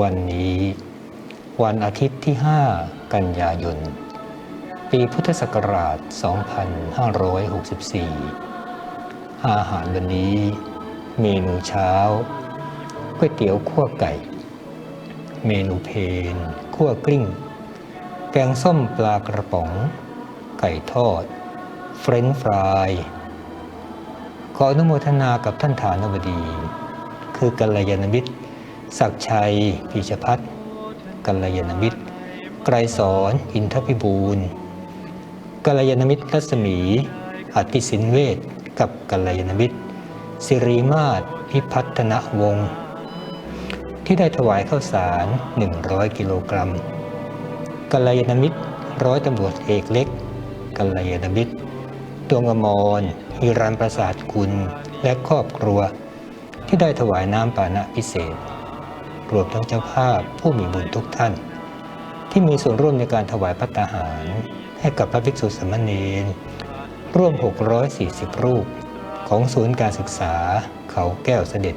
วันนี้ วันอาทิตย์ที่ 5 กันยายน ปีพุทธศักราช 2564 อาหารวันนี้ เมนูเช้าก๋วยเตี๋ยวคั่วไก่ เมนูเพนคั่วกลิ้ง แกงส้มปลากระป๋อง ไก่ทอด เฟรนช์ฟราย ขออนุโมทนากับท่านฐานบดี คือกัลยาณมิตร ศักชัยพีชพัฒน์กัลยาณมิตร ไกรสอนอินทพิบูลกัลยาณมิตรรัศมีอติสินเวศกับกัลยาณมิตรสิริมาศพิพัฒนวงศ์ที่ได้ถวายข้าวสาร 100 กิโลกรัมกัลยาณมิตรร้อยตำรวจเอกเล็กกัลยาณมิตรดวงอมรฮิรันประสาทกุลและครอบครัว ที่ได้ถวายน้ำปานะพิเศษ รวมทั้งเจ้าภาพผู้มีบุญทุกท่าน ที่มีส่วนร่วมในการถวายพัตตาหาร ให้กับพระภิกษุสามเณรร่วม 640 รูป ของศูนย์การศึกษาเขาแก้วเสด็จ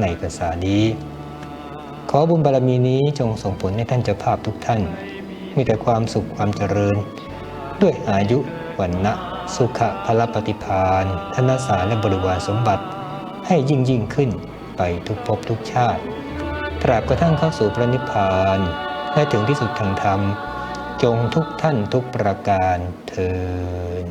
ในภาษานี้ ขอบุญบารมีนี้จงส่งผลให้ท่านเจ้าภาพทุกท่าน มีแต่ความสุขความเจริญ ด้วยอายุวันนะสุขะพลปฏิพานธนสารและบริวารสมบัติให้ยิ่งยิ่งขึ้นไปทุกภพทุกชาติ ตราบกระทั่งเข้าสู่พระนิพพาน และถึงที่สุดทางธรรม จงทุกท่านทุกประการเทิน